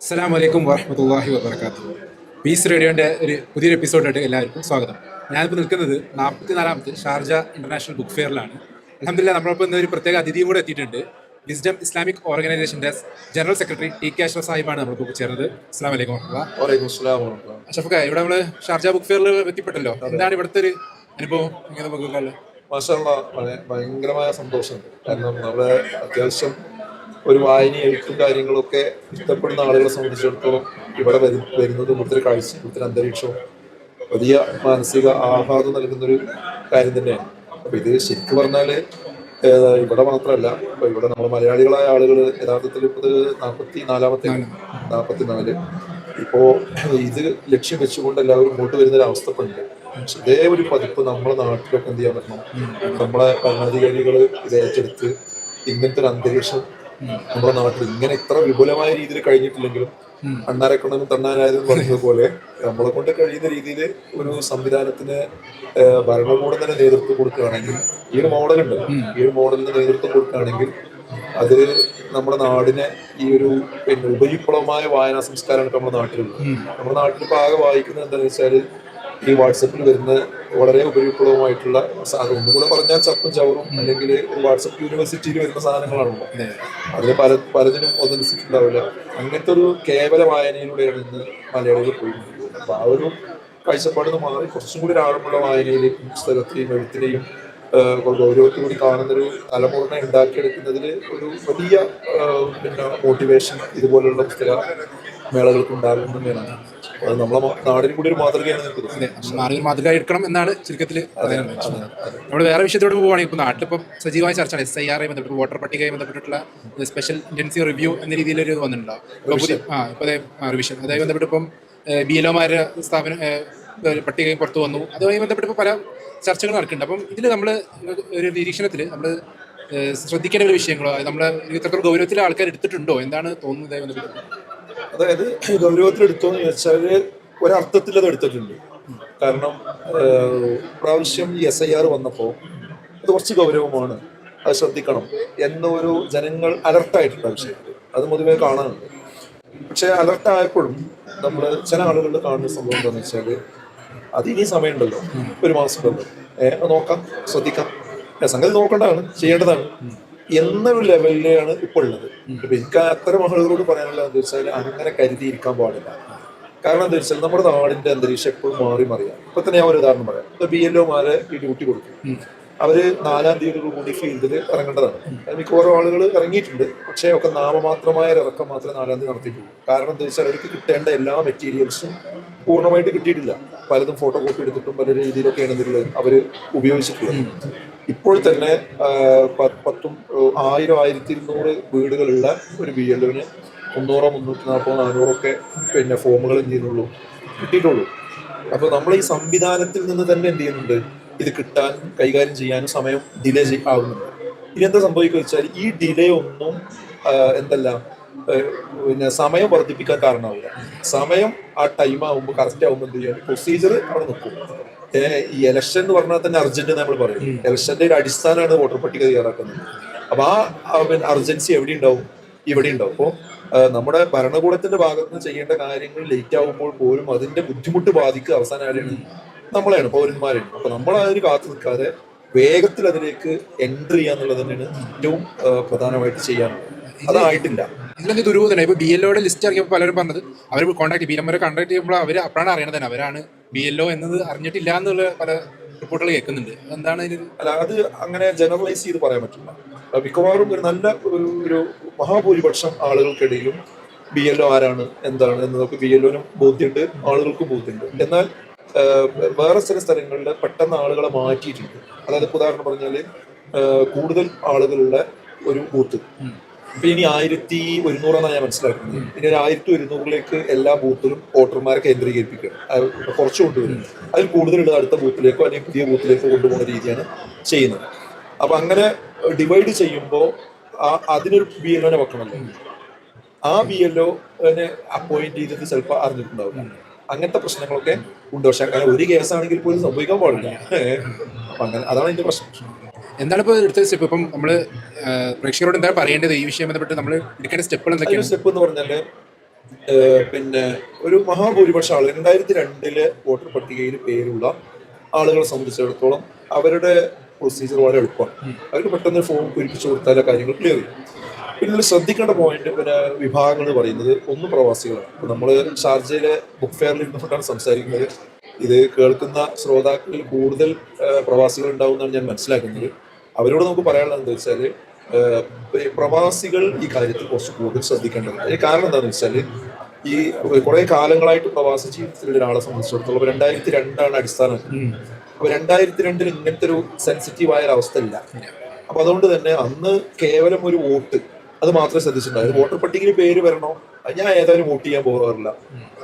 അസ്സാം വലൈക്കും വാഹമത്തല്ലാഹി വാബർക്കാത്തു പീസ് റേഡിയോന്റെ ഒരു പുതിയൊരു എപ്പിസോഡായിട്ട് എല്ലാവർക്കും സ്വാഗതം. ഞാനിപ്പോൾ നിൽക്കുന്നത് നാൽപ്പത്തിനാലാമത്തെ ഷാർജ ഇന്റർനാഷണൽ ബുക്ക് ഫെയറിലാണ് അലഹമില്ല നമ്മളൊപ്പം ഇന്ന് ഒരു പ്രത്യേക അതിഥിയും കൂടെ എത്തിയിട്ടുണ്ട്. വിസ്ഡം ഇസ്ലാമിക് ഓർഗനൈസേഷന്റെ general secretary T K Ashraf സാഹിബാണ് നമ്മളിപ്പോൾ ചേർന്നത്. അസ്സാം വലൈക്കും വറഹ്മത്തുള്ളാഹി. അഷഫക്ക ഇവിടെ നമ്മൾ ഷാർജ ബുക്ക് ഫെയറിൽ എത്തിപ്പെട്ടല്ലോ എന്താണ് ഇവിടുത്തെ ഒരു അനുഭവം? ഇങ്ങനെ നമുക്ക് ഭയങ്കരമായ സന്തോഷം. കാരണം നമ്മൾ അത്യാവശ്യം ഒരു വായന എഴുത്തും കാര്യങ്ങളൊക്കെ ഇഷ്ടപ്പെടുന്ന ആളുകളെ സംബന്ധിച്ചിടത്തോളം ഇവിടെ വരു വരുന്നത് ഇവിടുത്തെ കാഴ്ച ഇവിടുത്തെ അന്തരീക്ഷവും വലിയ മാനസിക ആഹ്ലാദം നൽകുന്നൊരു കാര്യം തന്നെയാണ്. അപ്പോൾ ഇത് ശരിക്കും പറഞ്ഞാൽ ഇവിടെ മാത്രമല്ല ഇപ്പൊ ഇവിടെ നമ്മൾ മലയാളികളായ ആളുകൾ യഥാർത്ഥത്തിൽ ഇപ്പോൾ നാൽപ്പത്തി നാലാമത്തെ നാൽപ്പത്തി നാല് ഇപ്പോ ഇത് ലക്ഷ്യം വെച്ചുകൊണ്ട് എല്ലാവരും മുമ്പോട്ട് വരുന്ന ഒരു ഇപ്പൊ ഉണ്ട്. ഇതേ ഒരു പതിപ്പ് നമ്മുടെ നാട്ടിലൊക്കെ എന്ത് ചെയ്യാൻ പറ്റണം? നമ്മളെ ഭരണാധികാരികൾ ഇത് ഏറ്റെടുത്ത് ഇങ്ങനത്തെ ഒരു അന്തരീക്ഷം നമ്മുടെ നാട്ടിൽ ഇങ്ങനെ ഇത്ര വിപുലമായ രീതിയിൽ കഴിഞ്ഞിട്ടില്ലെങ്കിലും അണ്ണാരെ കൊണ്ടൊന്നും തണ്ണാനായതെന്ന് പറഞ്ഞതുപോലെ നമ്മളെ കൊണ്ട് കഴിയുന്ന രീതിയിൽ ഒരു സംവിധാനത്തിന് ഭരണകൂടം തന്നെ നേതൃത്വം കൊടുക്കുകയാണെങ്കിൽ ഈ ഒരു മോഡലുണ്ട് ഈ ഒരു മോഡലിന് നേതൃത്വം കൊടുക്കുകയാണെങ്കിൽ അത് നമ്മുടെ നാടിനെ ഈ ഒരു പിന്നെ ഉപരിപ്ലവമായ വായനാ സംസ്കാരമാണ് നമ്മുടെ നാട്ടിലുള്ളത്. നമ്മുടെ നാട്ടിൽ ഇപ്പൊ ആകെ വായിക്കുന്നത് എന്താണെന്ന് വെച്ചാൽ ഈ വാട്സപ്പിൽ വരുന്ന വളരെ ഉപയോഗപ്രദമായിട്ടുള്ള സാധനം. ഒന്നുകൂടെ പറഞ്ഞാൽ ചപ്പും ചവറും അല്ലെങ്കിൽ വാട്സപ്പ് യൂണിവേഴ്സിറ്റിയിൽ വരുന്ന സാധനങ്ങളാണല്ലോ. അതിൽ പല പലതിനും ഒന്നനുസരിച്ചിട്ടുണ്ടാവില്ല അങ്ങനത്തെ ഒരു കേവല വായനയിലൂടെയാണ് ഇന്ന് മലയാളികൾ പോയിട്ടുള്ളത് അപ്പൊ ആ ഒരു കാഴ്ചപ്പാടിൽ നിന്ന് മാറി. കുറച്ചും കൂടി ആഴമുള്ള വായനയിലേക്കും പുസ്തകത്തെയും എഴുത്തിനെയും ഗൗരവത്തിൽ കൂടി കാണുന്നൊരു തലമുറനെ ഉണ്ടാക്കിയെടുക്കുന്നതിൽ ഒരു വലിയ പിന്നെ മോട്ടിവേഷൻ ഇതുപോലുള്ള പുസ്തക മേളകൾക്ക് ഉണ്ടാകുന്നു തന്നെയാണ് അത് നമ്മളെ നാടിനും കൂടി ഒരു മാതൃകയാണ് നിൽക്കുന്നത് മാറി മാതൃക എടുക്കണം എന്നാണ് ചുരുക്കത്തിൽ നമ്മൾ വേറെ വിഷയത്തോട് പോവുകയാണെങ്കിൽ ഇപ്പോൾ നാട്ടിലിപ്പം സജീവമായ ചർച്ചയാണ് എസ് ഐ ആറെ ബന്ധപ്പെട്ട് വോട്ടർ പട്ടികയുമായി ബന്ധപ്പെട്ടിട്ടുള്ള സ്പെഷ്യൽ ഇന്റൻസീവ് റിവ്യൂ എന്ന രീതിയിലൊരു വന്നിട്ടുണ്ടാവും ആ ഇപ്പോൾ റിവിഷൻ അതുമായി ബന്ധപ്പെട്ട് ഇപ്പം ബി എൽ ഒമാരുടെ സ്ഥാപനം പട്ടികയും പുറത്തു വന്നു. അതുമായി ബന്ധപ്പെട്ട് ഇപ്പോൾ പല ചർച്ചകൾ നടക്കുന്നുണ്ട്. അപ്പം ഇതിൽ നമ്മൾ ഒരു നിരീക്ഷണത്തിൽ നമ്മൾ ശ്രദ്ധിക്കേണ്ട ഒരു വിഷയങ്ങളോ നമ്മൾ ഇത്രത്തോളം ഗൗരവത്തിൽ ആൾക്കാർ എടുത്തിട്ടുണ്ടോ? എന്താണ് തോന്നുന്നത് ബന്ധപ്പെട്ട് അതായത് ഗൗരവത്തിൽ എടുത്തോന്ന് ചോദിച്ചാൽ ഒരർത്ഥത്തിൽ അത് എടുത്തിട്ടുണ്ട്. കാരണം പ്രാവശ്യം ഈ എസ് ഐ ആർ വന്നപ്പോൾ അത് കുറച്ച് ഗൗരവമാണ്. അത് ശ്രദ്ധിക്കണം. എന്നൊരു ജനങ്ങൾ അലർട്ടായിട്ടുണ്ട് ആ വിഷയത്തിൽ. അത് പൊതുവെ കാണാനുണ്ട്. പക്ഷേ അലർട്ടായപ്പോഴും നമ്മൾ ചില ആളുകളുടെ കാണുന്ന സംഭവം എന്താണെന്ന് വെച്ചാൽ ഇനി സമയമുണ്ടല്ലോ. ഒരു മാസം ഉണ്ടല്ലോ. നോക്കാം ശ്രദ്ധിക്കാം. സംഗതി നോക്കേണ്ടതാണ് ചെയ്യേണ്ടതാണ്. എന്നൊരു ലെവലിലാണ് ഇപ്പോൾ ഉള്ളത്. എനിക്ക് അത്തരം ആളുകളോട് പറയാനുള്ള എന്താ വെച്ചാൽ അങ്ങനെ കരുതിയിരിക്കാൻ പാടില്ല. കാരണം എന്താ വെച്ചാൽ നമ്മുടെ നാടിന്റെ അന്തരീക്ഷം എപ്പോഴും മാറി മറിയാം ഇപ്പൊ തന്നെ ഞാൻ ഒരു ഉദാഹരണം പറയാം. ഇപ്പൊ ബി എൽ ഒമാരെ ഈ ഡ്യൂട്ടി കൊടുക്കും. അവർ നാലാം തീയതിയോട് കൂടി ഫീൽഡിൽ ഇറങ്ങേണ്ടതാണ്. മിക്കവാറും ആളുകൾ ഇറങ്ങിയിട്ടുണ്ട്. പക്ഷേ ഒക്കെ നാമമാത്രമായ ഒരു ഇറക്കം മാത്രമേ നാലാം തീയതി നടത്തിയിട്ടുള്ളൂ. കാരണം എന്താ വെച്ചാൽ അവർക്ക് കിട്ടേണ്ട എല്ലാ മെറ്റീരിയൽസും പൂർണമായിട്ട് കിട്ടിയിട്ടില്ല. പലതും ഫോട്ടോ കോപ്പി എടുത്തിട്ടും പല രീതിയിലൊക്കെയാണ് ഇതിൽ അവർ ഉപയോഗിച്ചിട്ടുള്ളത്. ഇപ്പോൾ തന്നെ പത്തും ആയിരം ആയിരത്തി ഇരുന്നൂറ് വീടുകളുള്ള ഒരു ബി എല്ലുവിന് മുന്നൂറോ മുന്നൂറ്റി നാൽപ്പതോ നാനൂറോ ഒക്കെ പിന്നെ ഫോമുകൾ എന്ത് ചെയ്യുന്നുള്ളൂ? കിട്ടിയിട്ടുള്ളൂ. അപ്പോൾ നമ്മൾ ഈ സംവിധാനത്തിൽ നിന്ന് തന്നെ എന്ത് ചെയ്യുന്നുണ്ട്? ഇത് കിട്ടാൻ കൈകാര്യം ചെയ്യാനും സമയം ഡിലേ ആവുന്നുണ്ട്. ഇനി എന്താ സംഭവിക്കുക വെച്ചാൽ ഈ ഡിലേ ഒന്നും എന്തല്ല പിന്നെ സമയം വർദ്ധിപ്പിക്കാൻ കാരണമാവില്ല. സമയം ആ ടൈം ആവുമ്പോൾ കറക്റ്റ് ആവുമ്പോൾ എന്ത് ചെയ്യാൻ പ്രൊസീജിയർ അവിടെ നിൽക്കും. ഈ ഇലക്ഷൻ എന്ന് പറഞ്ഞാൽ തന്നെ അർജന്റ് നമ്മൾ പറയും. ഇലക്ഷന്റെ ഒരു അടിസ്ഥാനമാണ് വോട്ടർ പട്ടിക തയ്യാറാക്കുന്നത്. അപ്പൊ ആ ആ, പിന്നെ അർജൻസി എവിടെ ഉണ്ടാവും? ഇവിടെ ഉണ്ടാവും. അപ്പോൾ നമ്മുടെ ഭരണകൂടത്തിന്റെ ഭാഗത്ത് നിന്ന് ചെയ്യേണ്ട കാര്യങ്ങൾ ലേറ്റ് ആവുമ്പോൾ പോലും അതിന്റെ ബുദ്ധിമുട്ട് ബാധിക്കുക അവസാനം ആരെയാണ് നമ്മളെയാണ് പൗരന്മാരാണ്. അപ്പൊ നമ്മൾ ഒരു കാത്തു നിൽക്കാതെ വേഗത്തിൽ അതിലേക്ക് എൻട്രി ചെയ്യാന്നുള്ളത് തന്നെയാണ് ഏറ്റവും പ്രധാനമായിട്ട് ചെയ്യാനുള്ളത്. അതായിട്ടില്ല. ഇതിലൊക്കെ ദുരൂഹതന്നെ ഇപ്പൊ ബി എൽ ഒയുടെ ലിസ്റ്റ് ഇറങ്ങിയപ്പോൾ പലരും പറഞ്ഞത് അവർ കോൺടാക്ട് ബി എം കോൺടാക്ട് ചെയ്യുമ്പോൾ അവർ അപ്പോഴാണ് അറിയണത് തന്നെ. അവരാണ് ബി എൽ ഒ എന്നത് അറിഞ്ഞിട്ടില്ല എന്നുള്ള പല റിപ്പോർട്ടുകൾ കേൾക്കുന്നുണ്ട്. എന്താണ് ഇതിന് അല്ല അത് അങ്ങനെ ജനറലൈസ് ചെയ്ത് പറയാൻ പറ്റില്ല. മിക്കവാറും ഒരു നല്ല ഒരു മഹാഭൂരിപക്ഷം ആളുകൾക്കിടയിലും ബി എൽ ഒ ആരാണ് എന്താണ് എന്നതൊക്കെ ബി എൽ ഒനും ബോധ്യമുണ്ട് ആളുകൾക്കും ബോധ്യമുണ്ട്. എന്നാൽ വേറെ ചില സ്ഥലങ്ങളിൽ പെട്ടെന്ന് ആളുകളെ മാറ്റിയിട്ടുണ്ട്. അതായത് ഉദാഹരണം പറഞ്ഞാൽ കൂടുതൽ ആളുകളുടെ ഒരു ബൂത്ത്. ഇപ്പൊ ഇനി ആയിരത്തി ഒരുന്നൂറാണ് ഞാൻ മനസ്സിലാക്കുന്നത്. ഇനി ഒരു ആയിരത്തി ഒരുന്നൂറിലേക്ക് എല്ലാ ബൂത്തിലും വോട്ടർമാരെ കേന്ദ്രീകരിപ്പിക്കുക കുറച്ച് കൊണ്ടുവരും. അതിൽ കൂടുതലുള്ള അടുത്ത ബൂത്തിലേക്കോ അല്ലെങ്കിൽ പുതിയ ബൂത്തിലേക്കോ കൊണ്ടുപോകുന്ന രീതിയാണ് ചെയ്യുന്നത്. അപ്പൊ അങ്ങനെ ഡിവൈഡ് ചെയ്യുമ്പോൾ ആ അതിനൊരു ബി എൽ ഒനെ വെക്കണമല്ലോ ആ ബി എൽ ഒനെ അപ്പോയിന്റ് ചെയ്തത് ചിലപ്പോൾ അറിഞ്ഞിട്ടുണ്ടാവില്ല. അങ്ങനത്തെ പ്രശ്നങ്ങളൊക്കെ ഉണ്ട്. പക്ഷെ അങ്ങനെ ഒരു കേസാണെങ്കിൽ പോലും സംഭവിക്കാൻ പാടില്ല. അപ്പൊ അങ്ങനെ അതാണ് എന്റെ പ്രശ്നം. എന്താണ് ഇപ്പോൾ എടുത്ത സ്റ്റെപ്പ് ഇപ്പം നമ്മൾ പ്രേക്ഷകരോട് എന്താണ് പറയേണ്ടത് ഈ വിഷയം ബന്ധപ്പെട്ട് നമ്മൾ എടുക്കേണ്ട സ്റ്റെപ്പുകൾ എന്തൊക്കെയാണ്? സ്റ്റെപ്പ് എന്ന് പറഞ്ഞാൽ പിന്നെ ഒരു മഹാഭൂരിപക്ഷം ആളുകൾ രണ്ടായിരത്തി രണ്ടിലെ വോട്ടർ പട്ടികയിൽ പേരുള്ള ആളുകളെ സംബന്ധിച്ചിടത്തോളം അവരുടെ പ്രൊസീജിയർ വളരെ എളുപ്പമാണ്. അവർക്ക് പെട്ടെന്ന് ഫോം പൂരിപ്പിച്ചു കൊടുത്താൽ കാര്യങ്ങൾ ക്ലിയർ ചെയ്യും. ഇതിൽ ശ്രദ്ധിക്കേണ്ട പോയിന്റ് പിന്നെ വിഭാഗങ്ങൾ എന്ന് പറയുന്നത് ഒന്ന് പ്രവാസികളാണ്. നമ്മൾ ഷാർജയിലെ ബുക്ക് ഫെയറിൽ ഇരുന്നുകൊണ്ടാണ് സംസാരിക്കുന്നത്. ഇത് കേൾക്കുന്ന ശ്രോതാക്കളിൽ കൂടുതൽ പ്രവാസികൾ ഉണ്ടാവുമെന്നാണ് ഞാൻ മനസ്സിലാക്കുന്നത്. അവരോട് നമുക്ക് പറയാനുള്ളത് എന്താ വെച്ചാൽ പ്രവാസികൾ ഈ കാര്യത്തിൽ കുറച്ച് കൂടുതൽ ശ്രദ്ധിക്കേണ്ടത് അതിന് കാരണം എന്താണെന്ന് വെച്ചാൽ ഈ കുറെ കാലങ്ങളായിട്ട് പ്രവാസ ജീവിതത്തിലുള്ള ഒരാളെ സംബന്ധിച്ചിടത്തോളം രണ്ടായിരത്തി രണ്ടാണ് അടിസ്ഥാനം. അപ്പൊ രണ്ടായിരത്തി രണ്ടിൽ ഇങ്ങനത്തെ ഒരു സെൻസിറ്റീവ് ആയ ഒരു അവസ്ഥ ഇല്ല. അപ്പൊ അതുകൊണ്ട് തന്നെ അന്ന് കേവലം ഒരു വോട്ട് അത് മാത്രമേ ശ്രദ്ധിച്ചിട്ടുണ്ടായത് വോട്ടർ പട്ടികയിൽ പേര് വരണോ? ഞാൻ ഏതായാലും വോട്ട് ചെയ്യാൻ പോകാറില്ല.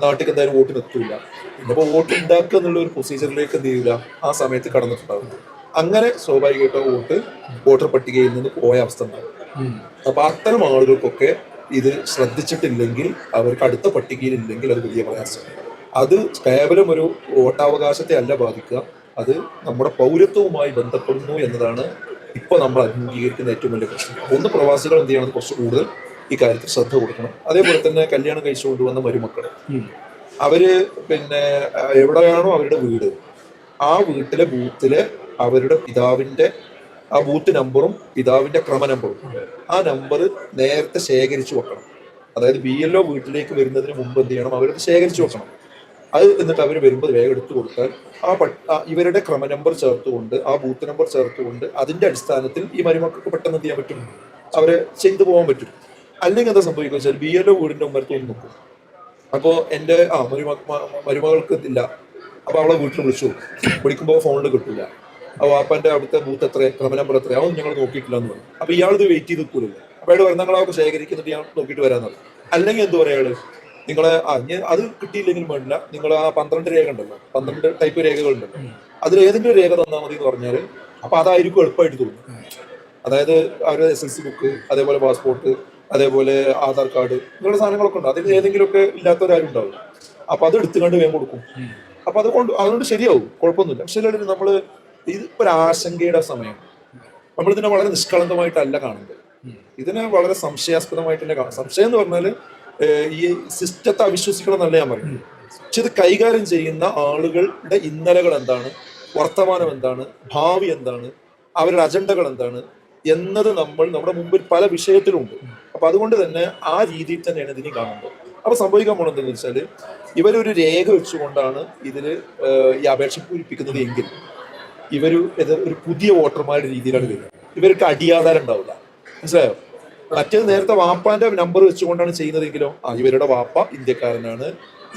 നാട്ടിൽ എന്തായാലും വോട്ട് നിർത്തില്ല പിന്നെ വോട്ട് ഉണ്ടാക്കുക എന്നുള്ള ഒരു പ്രൊസീജിയറിലേക്ക് എന്ത് ചെയ്യില്ല ആ സമയത്ത് കടന്നിട്ടുണ്ടാവും. അങ്ങനെ സ്വാഭാവികമായിട്ട് വോട്ട് വോട്ടർ പട്ടികയിൽ നിന്ന് പോയ അവസ്ഥ ഉണ്ടാവും. അപ്പൊ അത്തരം ആളുകൾക്കൊക്കെ ഇത് ശ്രദ്ധിച്ചിട്ടില്ലെങ്കിൽ അവർക്ക് അടുത്ത പട്ടികയിൽ ഇല്ലെങ്കിൽ അത് വലിയ പ്രയാസം അത് കേവലം ഒരു വോട്ടാവകാശത്തെ അല്ല ബാധിക്കുക. അത് നമ്മുടെ പൗരത്വവുമായി ബന്ധപ്പെടുന്നു എന്നതാണ് ഇപ്പൊ നമ്മൾ അംഗീകരിക്കുന്ന ഏറ്റവും വലിയ പ്രശ്നം. ഒന്ന് പ്രവാസികൾ എന്ത് ചെയ്യണം? കുറച്ച് കൂടുതൽ ഈ കാര്യത്തിൽ ശ്രദ്ധ കൊടുക്കണം. അതേപോലെ തന്നെ കല്യാണം കഴിച്ചു കൊണ്ടുവന്ന മരുമക്കൾ അവർ പിന്നെ എവിടെയാണോ അവരുടെ വീട് ആ വീട്ടിലെ ബൂത്തിലെ അവരുടെ പിതാവിന്റെ ആ ബൂത്ത് നമ്പറും പിതാവിന്റെ ക്രമ നമ്പറും ആ നമ്പർ നേരത്തെ ശേഖരിച്ചു വെക്കണം. അതായത് ബി എൽ ഒ വീട്ടിലേക്ക് വരുന്നതിന് മുമ്പ് എന്ത് ചെയ്യണം? അവരത് ശേഖരിച്ചു വെക്കണം. അത് എന്നിട്ട് അവർ വരുമ്പോൾ വേഗം എടുത്തു കൊടുത്താൽ ആ പട്ട ഇവരുടെ ക്രമ നമ്പർ ചേർത്തുകൊണ്ട് ആ ബൂത്ത് നമ്പർ ചേർത്തുകൊണ്ട് അതിന്റെ അടിസ്ഥാനത്തിൽ ഈ മരുമക്കൾക്ക് പെട്ടെന്ന് ചെയ്യാൻ പറ്റും? അവരെ ചെയ്തു പോകാൻ പറ്റും. അല്ലെങ്കിൽ എന്താ സംഭവിക്കുക വെച്ചാൽ ബി എൽ ഒ വീടിന്റെ ഉമ്മരത്ത് ഒന്ന് നോക്കും അപ്പോ എന്റെ ആ മരുമ മരുമകൾക്ക് ഇല്ല. അപ്പൊ അവളെ വീട്ടിൽ വിളിച്ചു. വിളിക്കുമ്പോൾ ഫോണിൽ കിട്ടില്ല അപ്പൊ വാപ്പന്റെ അവിടുത്തെ ബൂത്ത് എത്ര ക്രമ നമ്പർ എത്ര അതൊന്നും ഞങ്ങൾ നോക്കിയിട്ടില്ല എന്ന് പറഞ്ഞു. അപ്പൊ ഇയാളിത് വെയിറ്റ് ചെയ്ത് നിൽക്കൂലല്ലോ. അപ്പോൾ അയാൾ വരുന്നങ്ങളൊക്കെ ശേഖരിക്കുന്നിട്ട് ഞാൻ നോക്കിയിട്ട് വരാന്ന് അല്ലെങ്കിൽ എന്ത് പറയാ അയാൾ നിങ്ങളെ ആ അത് കിട്ടിയില്ലെങ്കിലും വേണ്ടില്ല. നിങ്ങൾ ആ പന്ത്രണ്ട് രേഖ ഉണ്ടല്ലോ. പന്ത്രണ്ട് ടൈപ്പ് രേഖകൾ ഉണ്ടല്ലോ. അതിൽ ഏതെങ്കിലും രേഖ തന്നാൽ മതി എന്ന് പറഞ്ഞാൽ അപ്പൊ അതായിരിക്കും എളുപ്പമായിട്ട് തോന്നും അതായത് അവരുടെ എസ് എൽ സി ബുക്ക് അതേപോലെ പാസ്പോർട്ട് അതേപോലെ ആധാർ കാർഡ് ഇങ്ങനെയുള്ള സാധനങ്ങളൊക്കെ ഉണ്ട്. അതിൽ ഏതെങ്കിലുമൊക്കെ ഇല്ലാത്തവരാരും ഉണ്ടാവും അപ്പൊ അത് എടുത്തുകൊണ്ട് വേഗം കൊടുക്കും. അപ്പൊ അത് കൊണ്ട് അതുകൊണ്ട് ശരിയാവും. കുഴപ്പമൊന്നുമില്ല. പക്ഷെ എല്ലാവരും നമ്മൾ ഇത് ഒരു ആശങ്കയുടെ സമയം. നമ്മളിതിനെ വളരെ നിഷ്കളങ്കമായിട്ടല്ല കാണുന്നത്. ഇതിനെ വളരെ സംശയാസ്പദമായിട്ടല്ലേ കാണും സംശയം എന്ന് പറഞ്ഞാൽ ഏഹ്, ഈ സിസ്റ്റത്തെ അവിശ്വസിക്കണം എന്നല്ല ഞാൻ പറയുന്നത് ഇത് കൈകാര്യം ചെയ്യുന്ന ആളുകളുടെ ഇന്നലകൾ എന്താണ്? വർത്തമാനം എന്താണ്? ഭാവി എന്താണ്? അവരുടെ അജണ്ടകൾ എന്താണ്? എന്നത് നമ്മൾ നമ്മുടെ മുമ്പിൽ പല വിഷയത്തിലുണ്ട്. അപ്പൊ അതുകൊണ്ട് തന്നെ ആ രീതിയിൽ തന്നെയാണ് ഇതിനെ കാണുന്നത്. അപ്പൊ സംഭവിക്കാൻ പോണത് എന്താണെന്ന് വെച്ചാൽ ഇവരൊരു രേഖ വെച്ചുകൊണ്ടാണ് ഏഹ്, ഈ അപേക്ഷ പൂരിപ്പിക്കുന്നത് എങ്കിൽ ഇവർ ഒരു പുതിയ വോട്ടർമാരുടെ രീതിയിലാണ് വരുന്നത്. ഇവർക്ക് അടിയാധാരം ഉണ്ടാവില്ല. മനസ്സിലായോ? മറ്റേത് നേരത്തെ വാപ്പാന്റെ നമ്പർ വെച്ചുകൊണ്ടാണ് ചെയ്യുന്നതെങ്കിലോ ആ ഇവരുടെ വാപ്പ ഇന്ത്യക്കാരനാണ്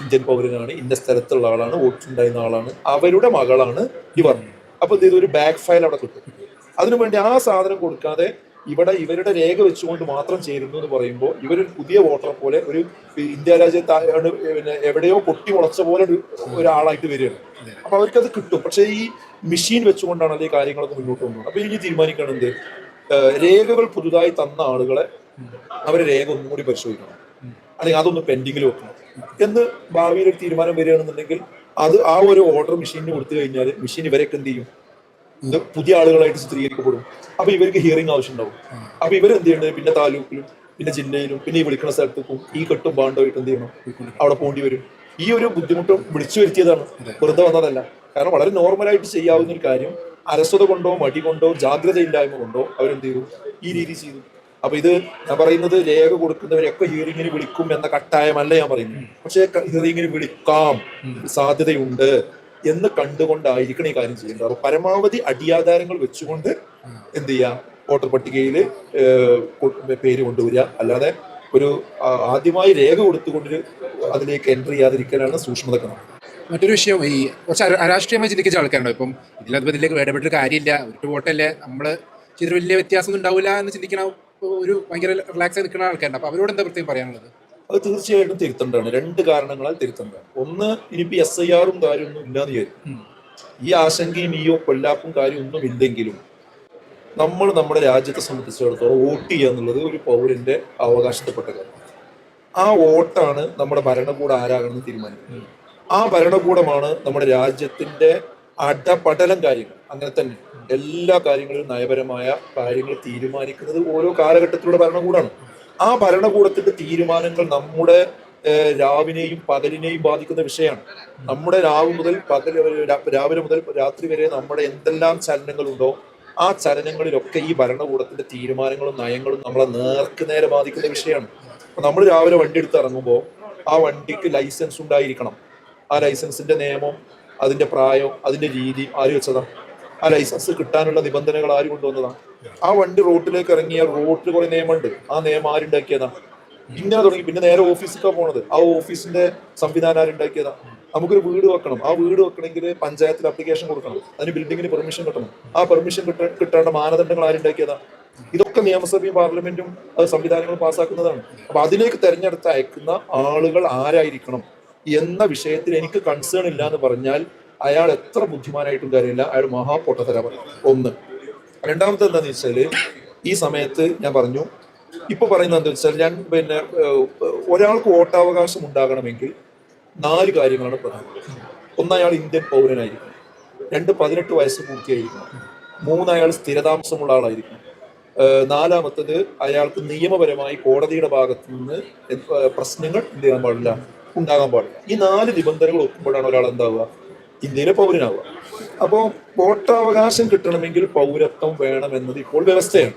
ഇന്ത്യൻ പൗരനാണ് ഇന്ന സ്ഥലത്തുള്ള ആളാണ് വോട്ടുണ്ടായിരുന്ന ആളാണ് അവരുടെ മകളാണ് ഇവർ. അപ്പൊ ഇത് ഒരു ബാക്ക് ഫയൽ അവിടെ കിട്ടും. അതിനുവേണ്ടി ആ സാധനം കൊടുക്കാതെ ഇവിടെ ഇവരുടെ രേഖ വെച്ചുകൊണ്ട് മാത്രം ചേരുന്നു എന്ന് പറയുമ്പോൾ ഇവരൊരു പുതിയ വോട്ടറെ പോലെ ഒരു ഇന്ത്യ രാജ്യത്ത് പിന്നെ എവിടെയോ പൊട്ടി മുളച്ച പോലെ ഒരു ഒരാളായിട്ട് വരികയാണ്. അപ്പൊ അവർക്കത് കിട്ടും. പക്ഷേ ഈ മെഷീൻ വെച്ചുകൊണ്ടാണ് ഈ കാര്യങ്ങളൊക്കെ മുന്നോട്ട് പോകുന്നത് അപ്പൊ എനിക്ക് തീരുമാനിക്കണം എന്ത് രേഖകൾ പുതുതായി തന്ന ആളുകളെ അവരെ രേഖ ഒന്നും കൂടി പരിശോധിക്കണം. അല്ലെങ്കിൽ അതൊന്ന് പെൻഡിങ്ങിൽ വെക്കണം. എന്ന് ഭാവിയിൽ ഒരു തീരുമാനം വരികയാണെന്നുണ്ടെങ്കിൽ അത് ആ ഒരു ഓർഡർ മെഷീനിന് കൊടുത്തു കഴിഞ്ഞാൽ മെഷീൻ ഇവരൊക്കെ എന്ത് ചെയ്യും? ഇത് പുതിയ ആളുകളായിട്ട് ചിത്രീകരിക്കപ്പെടും. അപ്പൊ ഇവർക്ക് ഹിയറിംഗ് ആവശ്യമുണ്ടാവും. അപ്പൊ ഇവർ എന്ത് ചെയ്യേണ്ടത്? പിന്നെ താലൂക്കിലും പിന്നെ ജില്ലയിലും പിന്നെ ഈ വിളിക്കുന്ന സ്ഥലത്തേക്കും ഈ കെട്ടും ബാണ്ടുമായിട്ട് എന്ത് ചെയ്യണം? അവിടെ പോകേണ്ടി വരും. ഈ ഒരു ബുദ്ധിമുട്ടും വിളിച്ചു വരുത്തിയതാണ്. വെറുതെ വന്നതല്ല. കാരണം വളരെ നോർമലായിട്ട് ചെയ്യാവുന്ന ഒരു കാര്യം അലസത കൊണ്ടോ മടി കൊണ്ടോ ജാഗ്രതയില്ലായ്മ കൊണ്ടോ അവരെന്ത് ചെയ്തു ഈ രീതി ചെയ്തു. അപ്പൊ ഇത് ഞാൻ പറയുന്നത് രേഖ കൊടുക്കുന്നവരെയൊക്കെ ഹിയറിംഗിന് വിളിക്കും എന്ന കട്ടായമല്ല ഞാൻ പറയുന്നത്. പക്ഷെ ഹിയറിംഗിന് വിളിക്കാം. സാധ്യതയുണ്ട് എന്ന് കണ്ടുകൊണ്ടായിരിക്കണം ഈ കാര്യം ചെയ്യേണ്ടത്. അപ്പൊ പരമാവധി അടിയാധാരങ്ങൾ വെച്ചുകൊണ്ട് എന്ത് ചെയ്യാം? വോട്ടർ പട്ടികയിൽ പേര് കൊണ്ടുവരിക. അല്ലാതെ ഒരു ആദ്യമായി രേഖ കൊടുത്തുകൊണ്ട് അതിലേക്ക് എൻട്രി ചെയ്യാതിരിക്കലാണ് സൂക്ഷ്മതക്കണം മറ്റൊരു വിഷയം ഈ കുറച്ച് അര- അരാഷ്ട്രീയമായി ചിന്തിക്കുന്ന ആൾക്കാരുണ്ടോ. ഇപ്പം ഇതിലത് ഇതിലേക്ക് ഇടപെട്ടൊരു കാര്യമില്ല. ഒരു വോട്ടല്ലേ. നമ്മൾ ചെയ്തൊരു വലിയ വ്യത്യാസമൊന്നും ഉണ്ടാവില്ല എന്ന് ചിന്തിക്കണ ഒരു ഭയങ്കര റിലാക്സ് ആയി നിൽക്കുന്ന ആൾക്കാരുണ്ട്. അപ്പൊ അവരോട് എന്താ പ്രത്യേകം പറയാനുള്ളത്? അത് തീർച്ചയായിട്ടും തിരുത്തേണ്ടതാണ്. രണ്ട് കാരണങ്ങളാൽ തിരുത്തേണ്ടതാണ്. ഒന്ന് ഇനിയിപ്പോ എസ് ഐ ആറും കാര്യമൊന്നും ഇല്ലാതെ വരും ഈ ആശങ്കയും ഈ കൊല്ലാപ്പും കാര്യമൊന്നും ഇല്ലെങ്കിലും നമ്മൾ നമ്മുടെ രാജ്യത്തെ സംബന്ധിച്ചിടത്തോളം വോട്ട് ചെയ്യുക എന്നുള്ളത് ഒരു പൗരന്റെ അവകാശപ്പെട്ട കാര്യം ആ വോട്ടാണ് നമ്മുടെ ഭരണകൂടം ആരാകണമെന്ന് തീരുമാനിക്കുന്നത്. ആ ഭരണകൂടമാണ് നമ്മുടെ രാജ്യത്തിന്റെ അടപടലം കാര്യങ്ങൾ. അങ്ങനെ തന്നെ എല്ലാ കാര്യങ്ങളിലും നയപരമായ കാര്യങ്ങൾ തീരുമാനിക്കുന്നത് ഓരോ കാലഘട്ടത്തിലൂടെ ഭരണകൂടമാണ് ആ ഭരണകൂടത്തിന്റെ തീരുമാനങ്ങൾ നമ്മുടെ രാവിനെയും പകലിനെയും ബാധിക്കുന്ന വിഷയമാണ്. നമ്മുടെ രാവ് മുതൽ പകൽ രാവിലെ മുതൽ രാത്രി വരെ നമ്മുടെ എന്തെല്ലാം ചലനങ്ങളുണ്ടോ ആ ചലനങ്ങളിലൊക്കെ ഈ ഭരണകൂടത്തിന്റെ തീരുമാനങ്ങളും നയങ്ങളും നമ്മളെ നേർക്ക് നേരെ ബാധിക്കുന്ന വിഷയമാണ്. നമ്മൾ രാവിലെ വണ്ടി എടുത്ത് ഇറങ്ങുമ്പോൾ ആ വണ്ടിക്ക് ലൈസൻസ് ഉണ്ടായിരിക്കണം. ആ ലൈസൻസിന്റെ നിയമം അതിന്റെ പ്രായം അതിന്റെ രീതി ആര് വെച്ചതാണ് ആ ലൈസൻസ് കിട്ടാനുള്ള നിബന്ധനകൾ ആര് കൊണ്ടുവന്നതാണ് ആ വണ്ടി റോട്ടിലേക്ക് ഇറങ്ങിയ റോട്ടിൽ കുറെ നിയമമുണ്ട്. ആ നിയമം ആരുണ്ടാക്കിയതാണ് ഇങ്ങനെ തുടങ്ങി. പിന്നെ നേരെ ഓഫീസിലേക്കാണ് പോണത്. ആ ഓഫീസിന്റെ സംവിധാനം ആരുണ്ടാക്കിയതാണ് നമുക്കൊരു വീട് വെക്കണം. ആ വീട് വെക്കണമെങ്കിൽ പഞ്ചായത്തിൽ അപ്ലിക്കേഷൻ കൊടുക്കണം. അതിന് ബിൽഡിങ്ങിന് പെർമിഷൻ കിട്ടണം. ആ പെർമിഷൻ കിട്ട കിട്ടേണ്ട മാനദണ്ഡങ്ങൾ ആരുണ്ടാക്കിയതാണ് ഇതൊക്കെ നിയമസഭയും പാർലമെന്റും സംവിധാനങ്ങളും പാസ്സാക്കുന്നതാണ്. അപ്പൊ അതിലേക്ക് തെരഞ്ഞെടുത്ത് അയക്കുന്ന ആളുകൾ ആരായിരിക്കണം? എന്ന വിഷയത്തിൽ എനിക്ക് കൺസേൺ ഇല്ല എന്ന് പറഞ്ഞാൽ അയാൾ എത്ര ബുദ്ധിമാനായിട്ടും കാര്യമില്ല. അയാൾ മഹാപൊട്ടത്തര ഒന്ന്. രണ്ടാമത്തെ എന്താണെന്ന് വെച്ചാൽ ഈ സമയത്ത് ഞാൻ പറഞ്ഞു ഇപ്പൊ പറയുന്നത് എന്താ വെച്ചാൽ ഞാൻ പിന്നെ ഒരാൾക്ക് വോട്ടവകാശം ഉണ്ടാകണമെങ്കിൽ നാല് കാര്യങ്ങളാണ് പ്രധാനം. ഒന്ന് അയാൾ ഇന്ത്യൻ പൗരനായിരിക്കണം. രണ്ട് പതിനെട്ട് വയസ്സ് പൂർത്തിയായിരിക്കണം. മൂന്ന് അയാൾ സ്ഥിരതാമസമുള്ള ആളായിരിക്കണം. നാലാമത്തത് അയാൾക്ക് നിയമപരമായി കോടതിയുടെ ഭാഗത്ത് നിന്ന് പ്രശ്നങ്ങൾ ചെയ്യാൻ പാടില്ല. ഉണ്ടാകാൻ പാടില്ല. ഈ നാല് നിബന്ധനകൾ ഒക്കുമ്പോഴാണ് ഒരാൾ എന്താവുക? ഇന്ത്യയിലെ പൗരനാവുക. അപ്പോൾ വോട്ടവകാശം കിട്ടണമെങ്കിൽ പൗരത്വം വേണമെന്നത് ഇപ്പോൾ വ്യവസ്ഥയാണ്.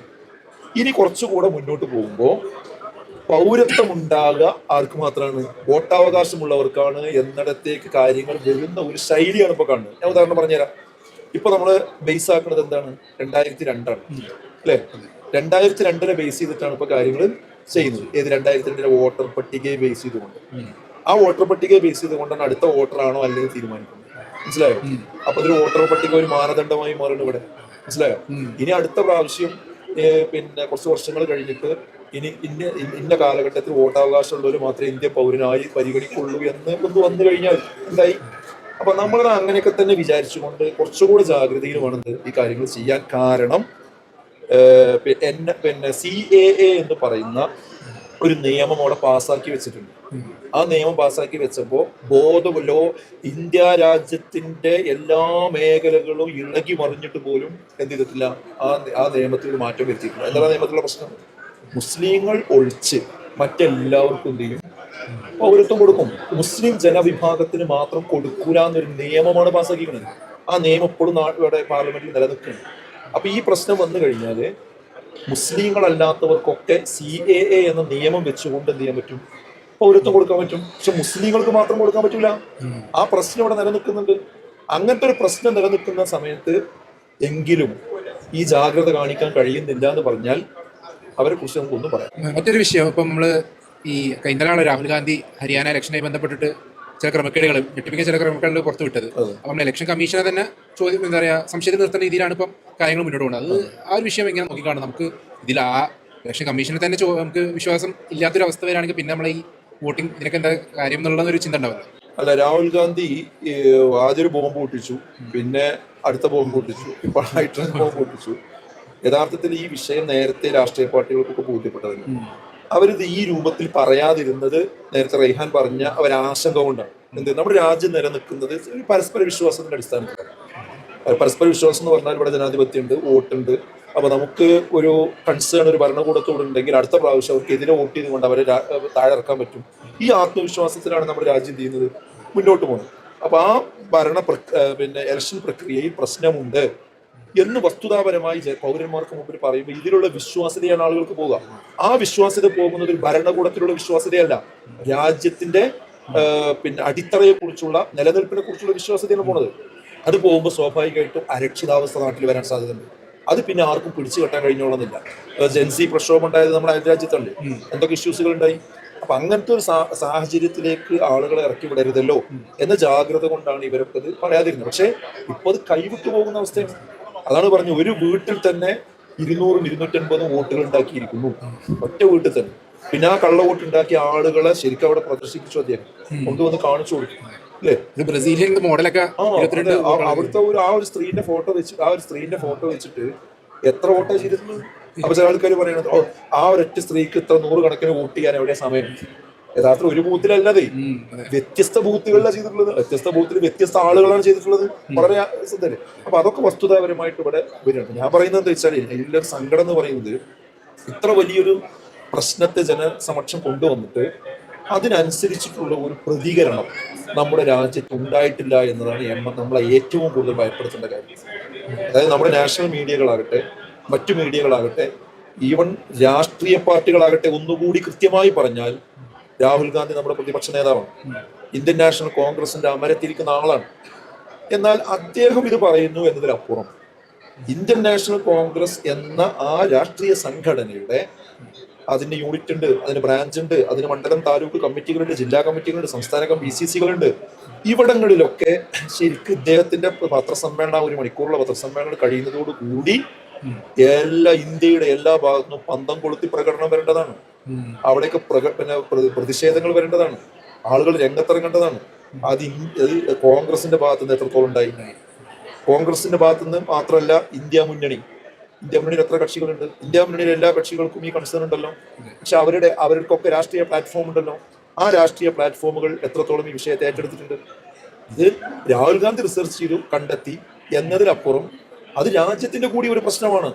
ഇനി കുറച്ചുകൂടെ മുന്നോട്ട് പോകുമ്പോൾ പൗരത്വം ഉണ്ടാകുക ആർക്ക് മാത്രമാണ്? വോട്ടവകാശമുള്ളവർക്കാണ് എന്നിടത്തേക്ക് കാര്യങ്ങൾ വരുന്ന ഒരു ശൈലിയാണ് ഇപ്പൊ കാണുന്നത്. ഞാൻ ഉദാഹരണം പറഞ്ഞുതരാം. ഇപ്പൊ നമ്മൾ ബേസ് ആക്കുന്നത് എന്താണ്? രണ്ടായിരത്തി രണ്ടാണ് അല്ലെ? രണ്ടായിരത്തി രണ്ടിനെ ബേസ് ചെയ്തിട്ടാണ് ഇപ്പൊ കാര്യങ്ങൾ ചെയ്യുന്നത്. ഏത് രണ്ടായിരത്തി രണ്ടിലെ വോട്ടർ പട്ടികയെ ബേസ് ചെയ്തുകൊണ്ട്. ആ വോട്ടർ പട്ടികയെ ബേസ് ചെയ്തുകൊണ്ടാണ് അടുത്ത വോട്ടറാണോ ആണോ അല്ലെങ്കിൽ തീരുമാനിക്കുന്നത്? മനസ്സിലായോ? അപ്പൊ ഒരു വോട്ടർ പട്ടിക ഒരു മാനദണ്ഡമായി മാറുന്നു ഇവിടെ. മനസ്സിലായോ? ഇനി അടുത്ത പ്രാവശ്യം പിന്നെ കുറച്ച് വർഷങ്ങൾ കഴിഞ്ഞിട്ട് ഇനി ഇന്ന ഇന്ന കാലഘട്ടത്തിൽ വോട്ടവകാശമുള്ളവർ മാത്രമേ ഇന്ത്യ പൗരനായി പരിഗണിക്കുള്ളൂ എന്ന് ഒന്ന് വന്നു കഴിഞ്ഞാൽ എന്തായി? അപ്പൊ നമ്മൾ അങ്ങനെയൊക്കെ തന്നെ വിചാരിച്ചുകൊണ്ട് കുറച്ചുകൂടെ ജാഗ്രതയിൽ വേണം ഈ കാര്യങ്ങൾ ചെയ്യാൻ. കാരണം പിന്നെ സി എ എ എന്ന് പറയുന്ന ഒരു നിയമം അവിടെ പാസ്സാക്കി വെച്ചിട്ടുണ്ട്. ആ നിയമം പാസ്സാക്കി വെച്ചപ്പോ ബോധമല്ലോ ഇന്ത്യ രാജ്യത്തിന്റെ എല്ലാ മേഖലകളും ഇളകി മറിഞ്ഞിട്ട് പോലും എന്ത് ചെയ്തിട്ടില്ല ആ ആ നിയമത്തിൽ മാറ്റം വരുത്തിയിട്ടില്ല. എന്താ നിയമത്തിലുള്ള പ്രശ്നം? മുസ്ലിങ്ങൾ ഒഴിച്ച് മറ്റെല്ലാവർക്കും എന്ത് ചെയ്യും? പൗരത്വം കൊടുക്കും. മുസ്ലിം ജനവിഭാഗത്തിന് മാത്രം കൊടുക്കൂല എന്നൊരു നിയമമാണ് പാസ്സാക്കിക്കുന്നത് ആ നിയമം ഇപ്പോഴും നാട്ടിലൂടെ പാർലമെന്റിൽ നിലനിൽക്കുന്നത് അപ്പൊ ഈ പ്രശ്നം വന്നു കഴിഞ്ഞാൽ മുസ്ലിങ്ങളല്ലാത്തവർക്കൊക്കെ സി എ എ എന്ന നിയമം വെച്ചുകൊണ്ട് എന്ത് ചെയ്യാൻ പറ്റും? പൗരത്വം കൊടുക്കാൻ പറ്റും. പക്ഷെ മുസ്ലിങ്ങൾക്ക് മാത്രം കൊടുക്കാൻ പറ്റില്ല ആ പ്രശ്നം ഇവിടെ നിലനിൽക്കുന്നുണ്ട്. അങ്ങനത്തെ ഒരു പ്രശ്നം നിലനിൽക്കുന്ന സമയത്ത് എങ്കിലും ഈ ജാഗ്രത കാണിക്കാൻ കഴിയുന്നില്ല എന്ന് പറഞ്ഞാൽ അവരെ കുറിച്ച് നമുക്ക് ഒന്ന് പറയാം. മറ്റൊരു വിഷയം. ഇപ്പം നമ്മൾ ഈ കഴിഞ്ഞ രാഹുൽ ഗാന്ധി ഹരിയാന ഇലക്ഷനുമായി ബന്ധപ്പെട്ടിട്ട് ചില ക്രമക്കേടുകൾ ഞെട്ടിപ്പിക്കുന്ന ചില ക്രമക്കേടുകൾ പുറത്തു വിട്ടത്. അപ്പം ഇലക്ഷൻ കമ്മീഷനെ തന്നെ ചോദ്യം എന്താ പറയുക സംശയത്തിൽ നിർത്തുന്ന രീതിയിലാണ് ഇപ്പം കാര്യങ്ങൾ മുന്നോട്ട് പോകുന്നത്. അത് ആ ഒരു വിഷയം എങ്ങനെ നോക്കിക്കാണും. നമുക്ക് ഇതിൽ ആ ഇലക്ഷൻ കമ്മീഷനെ തന്നെ നമുക്ക് വിശ്വാസം ഇല്ലാത്തൊരു അവസ്ഥ വരികയാണെങ്കിൽ പിന്നെ നമ്മൾ ഈ വോട്ടിംഗ് ഇതിനൊക്കെ എന്താ കാര്യം എന്നുള്ള ഒരു ചിന്ത ഉണ്ടാവില്ല. അല്ല രാഹുൽ ഗാന്ധി ആദ്യൊരു ആദ്യം ഒരു ബോംബ് പൊട്ടിച്ചു പിന്നെ അടുത്ത ബോംബ് പൊട്ടിച്ചു ഇപ്പോൾ ഹൈഡ്രജൻ ബോംബ് പൊട്ടിച്ചു. യഥാർത്ഥത്തിൽ ഈ വിഷയം നേരത്തെ രാഷ്ട്രീയ പാർട്ടികൾക്കൊക്കെ ബോധ്യപ്പെട്ടതല്ല? അവരിത് ഈ രൂപത്തിൽ പറയാതിരുന്നത് നേരത്തെ റൈഹാൻ പറഞ്ഞ അവരാശങ്ക കൊണ്ടാണ്. എന്ത്? നമ്മുടെ രാജ്യം നിലനിൽക്കുന്നത് ഒരു പരസ്പര വിശ്വാസത്തിന്റെ അടിസ്ഥാനത്തിലാണ്. പരസ്പര വിശ്വാസം എന്ന് പറഞ്ഞാൽ ഇവിടെ ജനാധിപത്യം ഉണ്ട് വോട്ടുണ്ട്. അപ്പൊ നമുക്ക് ഒരു കൺസേൺ ഒരു ഭരണകൂടത്തോട് ഉണ്ടെങ്കിൽ അടുത്ത പ്രാവശ്യം അവർക്ക് എതിരെ വോട്ട് ചെയ്തുകൊണ്ട് അവരെ താഴെ ഇറക്കാൻ പറ്റും. ഈ ആത്മവിശ്വാസത്തിലാണ് നമ്മുടെ രാജ്യം ചെയ്യുന്നത്? മുന്നോട്ട് പോകുന്നത്. അപ്പൊ ആ ഭരണ പിന്നെ ഇലക്ഷൻ പ്രക്രിയയിൽ പ്രശ്നമുണ്ട്. എന്ന് വസ്തുതാപരമായി പൗരന്മാർക്ക് മുമ്പിൽ പറയുമ്പോൾ ഇതിലുള്ള വിശ്വാസ്യതയാണ് ആളുകൾക്ക് പോകുക ആ വിശ്വാസ്യത പോകുന്നത് ഒരു ഭരണകൂടത്തിലുള്ള വിശ്വാസ്യതയല്ല. രാജ്യത്തിന്റെ പിന്നെ അടിത്തറയെ കുറിച്ചുള്ള നിലനിൽപ്പിനെ കുറിച്ചുള്ള വിശ്വാസ്യതയാണ് പോണത്. അത് പോകുമ്പോൾ സ്വാഭാവികമായിട്ടും അരക്ഷിതാവസ്ഥ നാട്ടിൽ വരാൻ സാധ്യതയുണ്ട്. അത് പിന്നെ ആർക്കും പിടിച്ചു കെട്ടാൻ കഴിഞ്ഞോളന്നില്ല. ജൻസി പ്രക്ഷോഭം ഉണ്ടായത് നമ്മുടെ അയൽരാജ്യത്തുണ്ട്. എന്തൊക്കെ ഇഷ്യൂസുകൾ ഉണ്ടായി അപ്പൊ അങ്ങനത്തെ ഒരു സാ- സാഹചര്യത്തിലേക്ക് ആളുകളെ ഇറക്കി വിടരുതല്ലോ എന്ന ജാഗ്രത കൊണ്ടാണ് ഇവരൊക്കെ അത് പറയാതിരുന്നത്. പക്ഷേ ഇപ്പൊ അത് കൈവിട്ടു പോകുന്ന അവസ്ഥയാണ്. അതാണ് പറഞ്ഞു ഒരു വീട്ടിൽ തന്നെ ഇരുന്നൂറും ഇരുന്നൂറ്റൻപതും വോട്ടുകൾ ഉണ്ടാക്കിയിരിക്കുന്നു. ഒറ്റ വീട്ടിൽ തന്നെ. പിന്നെ ആ കള്ള വോട്ട് ഉണ്ടാക്കിയ ആളുകളെ ശരിക്കും അവിടെ പ്രദർശിപ്പിച്ചു അദ്ദേഹം. കൊണ്ടുവന്ന് കാണിച്ചു കൊടുക്കും അല്ലേ? ബ്രസീലിയൻ മോഡലൊക്കെ അവിടുത്തെ ഒരു ആ ഒരു സ്ത്രീന്റെ ഫോട്ടോ വെച്ച് ആ ഒരു സ്ത്രീന്റെ ഫോട്ടോ വെച്ചിട്ട് എത്ര വോട്ടാ ചെയ്തിരുന്നു അപ്പൊ ചില ആൾക്കാർ പറയണത് ആ ഒരൊറ്റ സ്ത്രീക്ക് ഇത്ര നൂറ് കണക്കിന് വോട്ട് ചെയ്യാൻ എവിടെയാ സമയം? യഥാർത്ഥ ഒരു ബൂത്തിലല്ലതേ. വ്യത്യസ്ത ബൂത്തുകളിലാണ് ചെയ്തിട്ടുള്ളത്. വ്യത്യസ്ത ബൂത്തിൽ വ്യത്യസ്ത ആളുകളാണ് ചെയ്തിട്ടുള്ളത്. വളരെ ശ്രദ്ധയില്ല അപ്പൊ അതൊക്കെ വസ്തുതാപരമായിട്ട് ഇവിടെ വരുന്നുണ്ട് ഞാൻ പറയുന്നത് എന്താ വെച്ചാൽ ഇതിലൊരു സങ്കടം എന്ന് പറയുന്നത് ഇത്ര വലിയൊരു പ്രശ്നത്തെ ജനസമക്ഷം കൊണ്ടുവന്നിട്ട് അതിനനുസരിച്ചിട്ടുള്ള ഒരു പ്രതികരണം നമ്മുടെ രാജ്യത്ത് ഉണ്ടായിട്ടില്ല എന്നതാണ് എം നമ്മളെ ഏറ്റവും കൂടുതൽ ഭയപ്പെടുത്തേണ്ട കാര്യം. അതായത് നമ്മുടെ നാഷണൽ മീഡിയകളാകട്ടെ മറ്റു മീഡിയകളാകട്ടെ ഈവൻ രാഷ്ട്രീയ പാർട്ടികളാകട്ടെ ഒന്നുകൂടി കൃത്യമായി പറഞ്ഞാൽ രാഹുൽ ഗാന്ധി നമ്മുടെ പ്രതിപക്ഷ നേതാവാണ്. ഇന്ത്യൻ നാഷണൽ കോൺഗ്രസിന്റെ അമരത്തിരിക്കുന്ന ആളാണ്. എന്നാൽ അദ്ദേഹം ഇത് പറയുന്നു എന്നതിലപ്പുറം ഇന്ത്യൻ നാഷണൽ കോൺഗ്രസ് എന്ന ആ രാഷ്ട്രീയ സംഘടനയുടെ അതിന്റെ യൂണിറ്റ് ഉണ്ട് അതിന് ബ്രാഞ്ച് ഉണ്ട് അതിന് മണ്ഡലം താലൂക്ക് കമ്മിറ്റികളുണ്ട് ജില്ലാ കമ്മിറ്റികളുണ്ട് സംസ്ഥാന ബി സി സികളുണ്ട്. ഇവിടങ്ങളിലൊക്കെ ശരിക്കും ഇദ്ദേഹത്തിന്റെ പത്രസമ്മേളനം ഒരു മണിക്കൂറുള്ള പത്രസമ്മേളനം കഴിയുന്നതോട് കൂടി എല്ലാ ഇന്ത്യയുടെ എല്ലാ ഭാഗത്തും പന്തം കൊളുത്തി പ്രകടനം വരേണ്ടതാണ്. അവിടെയൊക്കെ പ്രക- പിന്നെ പ്രതിഷേധങ്ങൾ വരേണ്ടതാണ്. ആളുകൾ രംഗത്തിറങ്ങേണ്ടതാണ്. അത് കോൺഗ്രസിന്റെ ഭാഗത്ത് നിന്ന് എത്രത്തോളം ഉണ്ടായി? കോൺഗ്രസിന്റെ ഭാഗത്ത് നിന്ന് മാത്രമല്ല ഇന്ത്യ മുന്നണി. ഇന്ത്യ മുന്നണിയിൽ എത്ര കക്ഷികളുണ്ട്? ഇന്ത്യ മുന്നണിയിൽ എല്ലാ കക്ഷികൾക്കും ഈ കൺസേൺ ഉണ്ടല്ലോ. പക്ഷെ അവരുടെ അവർക്കൊക്കെ രാഷ്ട്രീയ പ്ലാറ്റ്ഫോം ഉണ്ടല്ലോ. ആ രാഷ്ട്രീയ പ്ലാറ്റ്ഫോമുകൾ എത്രത്തോളം ഈ വിഷയത്തെ ഏറ്റെടുത്തിട്ടുണ്ട്? ഇത് രാഹുൽ ഗാന്ധി റിസർച്ച് ചെയ്തു കണ്ടെത്തി എന്നതിലപ്പുറം അത് രാജ്യത്തിന്റെ കൂടി ഒരു പ്രശ്നമാണ്.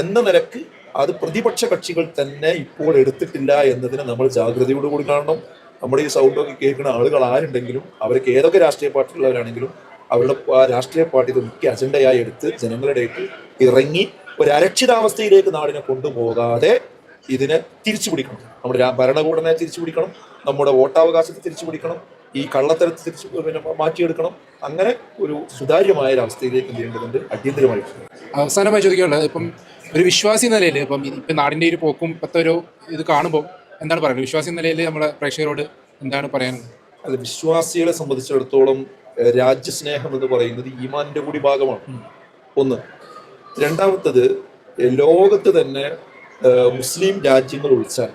എന്ന നിലയ്ക്ക് അത് പ്രതിപക്ഷ കക്ഷികൾ തന്നെ ഇപ്പോൾ എടുത്തിട്ടില്ല എന്നതിനെ നമ്മൾ ജാഗ്രതയോടുകൂടി കാണണം. നമ്മുടെ ഈ സൗണ്ടൊക്കെ കേൾക്കുന്ന ആളുകൾ ആരുണ്ടെങ്കിലും അവർക്ക് ഏതൊക്കെ രാഷ്ട്രീയ പാർട്ടിയുള്ളവരാണെങ്കിലും അവരുടെ ആ രാഷ്ട്രീയ പാർട്ടി മുഖ്യ അജണ്ടയായി എടുത്ത് ജനങ്ങളിലേക്ക് ഇറങ്ങി ഒരു അരക്ഷിതാവസ്ഥയിലേക്ക് നാടിനെ കൊണ്ടുപോകാതെ ഇതിനെ തിരിച്ചു പിടിക്കണം നമ്മുടെ ഭരണകൂടനെ തിരിച്ചു പിടിക്കണം നമ്മുടെ വോട്ടവകാശത്തെ തിരിച്ചു പിടിക്കണം ഈ കള്ളത്തരത്തെ തിരിച്ച് പിന്നെ മാറ്റിയെടുക്കണം. അങ്ങനെ ഒരു സുതാര്യമായ ഒരു അവസ്ഥയിലേക്ക് നീണ്ടതുണ്ട് അടിയന്തരമായി. അവസാനമായി ചോദിക്കാനുള്ളത് ഇപ്പം ഒരു വിശ്വാസി നിലയിൽ ഇപ്പം ഇപ്പം നാടിന്റെ ഒരു പോക്കും ഇപ്പോഴത്തെ ഒരു ഇത് കാണുമ്പോൾ എന്താണ് പറയുന്നത്? വിശ്വാസി നിലയിൽ നമ്മളെ പ്രേക്ഷകരോട് എന്താണ് പറയാനുള്ളത്? അത് വിശ്വാസികളെ സംബന്ധിച്ചിടത്തോളം രാജ്യസ്നേഹം എന്ന് പറയുന്നത് ഈമാനിന്റെ കൂടി ഭാഗമാണ്. ഒന്ന്. രണ്ടാമത്തത് ലോകത്ത് തന്നെ മുസ്ലിം രാജ്യങ്ങൾ ഒഴിച്ചാൽ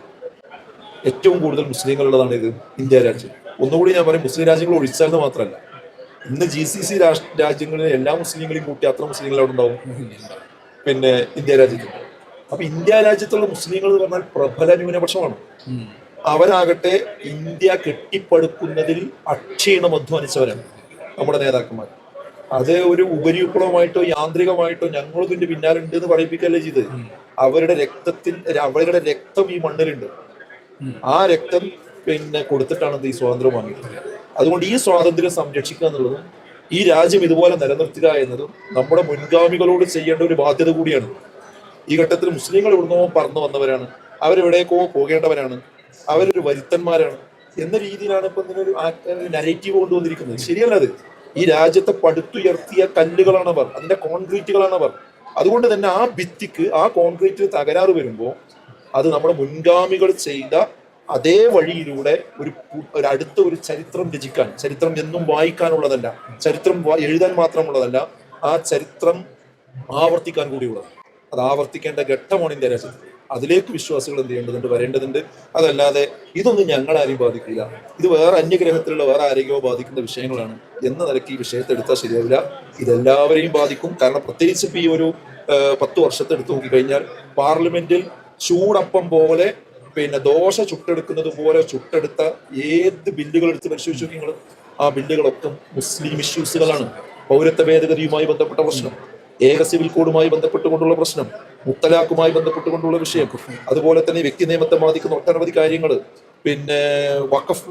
ഏറ്റവും കൂടുതൽ മുസ്ലിങ്ങളുള്ളതാണ് ഇത് ഇന്ത്യ രാജ്യം. ഒന്നുകൂടി ഞാൻ പറയും മുസ്ലിം രാജ്യങ്ങൾ ഒഴിച്ചാൽ മാത്രമല്ല ഇന്ന് ജി സി സി രാജ്യങ്ങളിലെ എല്ലാ മുസ്ലിങ്ങളെയും കൂട്ടി അത്ര മുസ്ലിങ്ങൾ അവിടെ ഉണ്ടാവും. പിന്നെ ഇന്ത്യ രാജ്യത്തുണ്ട്. അപ്പൊ ഇന്ത്യ രാജ്യത്തുള്ള മുസ്ലിങ്ങൾ എന്ന് പറഞ്ഞാൽ പ്രബല ന്യൂനപക്ഷമാണ്. അവരാകട്ടെ ഇന്ത്യ കെട്ടിപ്പടുക്കുന്നതിൽ അക്ഷീണം അധ്വാനിച്ചവരാണ് നമ്മുടെ നേതാക്കന്മാർ. അത് ഒരു ഉപരിവിപ്ലവമായിട്ടോ യാന്ത്രികമായിട്ടോ ഞങ്ങൾ ഇതിന്റെ പിന്നാലുണ്ട് എന്ന് പറയിപ്പിക്കല്ലേ ചെയ്ത് അവരുടെ രക്തത്തിൽ അവരുടെ രക്തം ഈ മണ്ണിലുണ്ട്. ആ രക്തം പിന്നെ കൊടുത്തിട്ടാണ് ഈ സ്വാതന്ത്ര്യം വാങ്ങിയത്. അതുകൊണ്ട് ഈ സ്വാതന്ത്ര്യം സംരക്ഷിക്കുക എന്നുള്ളതും ഈ രാജ്യം ഇതുപോലെ നിലനിർത്തുക എന്നതും നമ്മുടെ മുൻഗാമികളോട് ചെയ്യേണ്ട ഒരു ബാധ്യത കൂടിയാണ്. ഈ ഘട്ടത്തിൽ മുസ്ലിങ്ങൾ ഇവിടുന്നോ പറന്നു വന്നവരാണ്. അവരെവിടേക്കോ പോകേണ്ടവരാണ്. അവരൊരു വരുത്തന്മാരാണ്. എന്ന രീതിയിലാണ് ഇപ്പൊ ഇതിനൊരു നരേറ്റീവ് കൊണ്ടുവന്നിരിക്കുന്നത്. ശരിയല്ല അത്. ഈ രാജ്യത്തെ പടുത്തുയർത്തിയ കല്ലുകളാണ് അവർ. അതിന്റെ കോൺക്രീറ്റുകളാണ് അവർ. അതുകൊണ്ട് തന്നെ ആ ഭിത്തിക്ക് ആ കോൺക്രീറ്റിന് തകരാറ് വരുമ്പോൾ അത് നമ്മുടെ മുൻഗാമികൾ ചെയ്ത അതേ വഴിയിലൂടെ ഒരു ഒരു അടുത്ത ഒരു ചരിത്രം രചിക്കാൻ ചരിത്രം എന്നും വായിക്കാനുള്ളതല്ല ചരിത്രം എഴുതാൻ മാത്രമുള്ളതല്ല ആ ചരിത്രം ആവർത്തിക്കാൻ കൂടിയുള്ളത് അത് ആവർത്തിക്കേണ്ട ഘട്ടമാണ് ഇന്ത്യ രാജ്യത്ത്. അതിലേക്ക് വിശ്വാസികൾ എന്ത് ചെയ്യേണ്ടതുണ്ട് വരേണ്ടതുണ്ട്. അതല്ലാതെ ഇതൊന്നും ഞങ്ങളാരെയും ബാധിക്കില്ല. ഇത് വേറെ അന്യഗ്രഹത്തിലുള്ള വേറെ ആരെയോ ബാധിക്കുന്ന വിഷയങ്ങളാണ് എന്ന നിലയ്ക്ക് ഈ വിഷയത്തെ എടുത്താൽ ശരിയാവില്ല. ഇതെല്ലാവരെയും ബാധിക്കും. കാരണം പ്രത്യേകിച്ച് ഇപ്പൊ ഈ ഒരു പത്ത് വർഷത്തെ എടുത്തു നോക്കിക്കഴിഞ്ഞാൽ പാർലമെന്റിൽ ചൂടപ്പം പോലെ പിന്നെ ദോശ ചുട്ടെടുക്കുന്നത് പോലെ ചുട്ടെടുത്ത ഏത് ബില്ലുകൾ എടുത്ത് പരിശോധിച്ചു നിങ്ങൾ ആ ബില്ലുകളൊക്കെ മുസ്ലിം ഇഷ്യൂസുകളാണ്. പൗരത്വ ഭേദഗതിയുമായി ബന്ധപ്പെട്ട പ്രശ്നം. ഏക സിവിൽ കോഡുമായി ബന്ധപ്പെട്ടുകൊണ്ടുള്ള പ്രശ്നം. മുത്തലാഖുമായി ബന്ധപ്പെട്ടുകൊണ്ടുള്ള വിഷയം. അതുപോലെ തന്നെ വ്യക്തി നിയമത്തെ ബാധിക്കുന്ന ഒട്ടനവധി കാര്യങ്ങൾ പിന്നെ വഖഫ്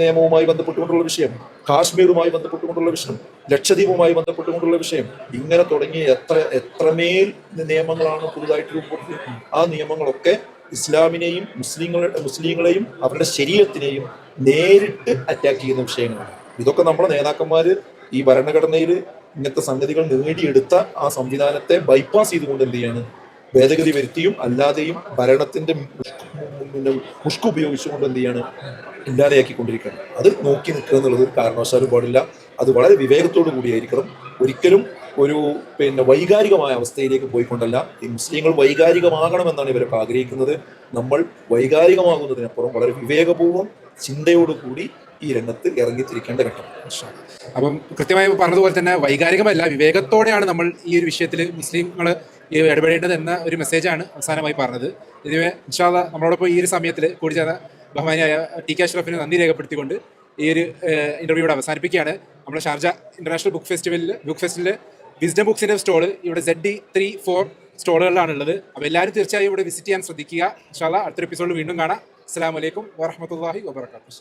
നിയമവുമായി ബന്ധപ്പെട്ടുകൊണ്ടുള്ള വിഷയം. കാശ്മീറുമായി ബന്ധപ്പെട്ടുകൊണ്ടുള്ള വിഷയം. ലക്ഷദ്വീപുമായി ബന്ധപ്പെട്ടുകൊണ്ടുള്ള വിഷയം. ഇങ്ങനെ തുടങ്ങിയ എത്ര എത്രമേൽ നിയമങ്ങളാണ് പുതുതായിട്ട് രൂപപ്പെടുത്തിയത്? ആ നിയമങ്ങളൊക്കെ ഇസ്ലാമിനെയും മുസ്ലിങ്ങളെ മുസ്ലിങ്ങളെയും അവരുടെ ശരീരത്തിനെയും നേരിട്ട് അറ്റാക്ക് ചെയ്യുന്ന വിഷയങ്ങളാണ്. ഇതൊക്കെ നമ്മുടെ നേതാക്കന്മാർ ഈ ഭരണഘടനയിൽ ഇങ്ങനത്തെ സംഗതികൾ നേടിയെടുത്ത ആ സംവിധാനത്തെ ബൈപ്പാസ് ചെയ്തുകൊണ്ട് എന്ത് ചെയ്യാണ്? ഭേദഗതി വരുത്തിയും അല്ലാതെയും ഭരണത്തിന്റെ പിന്നെ മുഷ്കു ഉപയോഗിച്ചുകൊണ്ട് എന്ത് ചെയ്യാണ്? ഇല്ലാതെയാക്കിക്കൊണ്ടിരിക്കുകയാണ്. അത് നോക്കി നിൽക്കുക എന്നുള്ളത് കാരണവശാലും പാടില്ല. അത് വളരെ വിവേകത്തോടു കൂടിയായിരിക്കണം. ഒരിക്കലും ഒരു പിന്നെ വൈകാരികമായ അവസ്ഥയിലേക്ക് പോയിക്കൊണ്ടല്ല. ഈ മുസ്ലിങ്ങൾ വൈകാരികമാകണമെന്നാണ് ഇവരൊക്കെ ആഗ്രഹിക്കുന്നത്. നമ്മൾ വൈകാരികമാകുന്നതിനപ്പുറം വളരെ വിവേകപൂർവം ചിന്തയോടുകൂടി ഈ രംഗത്ത് ഇറങ്ങിത്തിരിക്കേണ്ട ഘട്ടം. അപ്പം കൃത്യമായി പറഞ്ഞതുപോലെ തന്നെ വൈകാരികമല്ല വിവേകത്തോടെയാണ് നമ്മൾ ഈ ഒരു വിഷയത്തിൽ മുസ്ലിങ്ങൾ ഇടപെടേണ്ടത് എന്ന ഒരു മെസ്സേജാണ് അവസാനമായി പറഞ്ഞത്. ഇതിവേ ഇൻഷാല്ല നമ്മളോടൊപ്പം ഈ ഒരു സമയത്തിൽ കൂടി ചേർന്ന ബഹുമാനിയായ ടി കെ അഷ്റഫിന് നന്ദി രേഖപ്പെടുത്തിക്കൊണ്ട് ഈ ഒരു ഇന്റർവ്യൂ ഇവിടെ അവസാനിപ്പിക്കുകയാണ്. നമ്മുടെ ഷാർജ ഇന്റർനാഷണൽ ബുക്ക് ഫെസ്റ്റിവലിൽ ബുക്ക് ഫെസ്റ്റിവലിൽ വിസ്ഡം ബുക്സിന്റെ സ്റ്റോൾ ഇവിടെ സെഡ് ഡി ത്രീ ഫോർ സ്റ്റോളുകളിലാണ് ഉള്ളത് അപ്പോൾ എല്ലാവരും തീർച്ചയായും ഇവിടെ വിസിറ്റ് ചെയ്യാൻ ശ്രദ്ധിക്കുക. ഇൻഷാല്ല അടുത്തൊരു എപ്പിസോഡിൽ വീണ്ടും കാണാം. അസ്സാം വലൈക്കും വാഹമത്തല്ലാഹി വാബർക്കാത്തു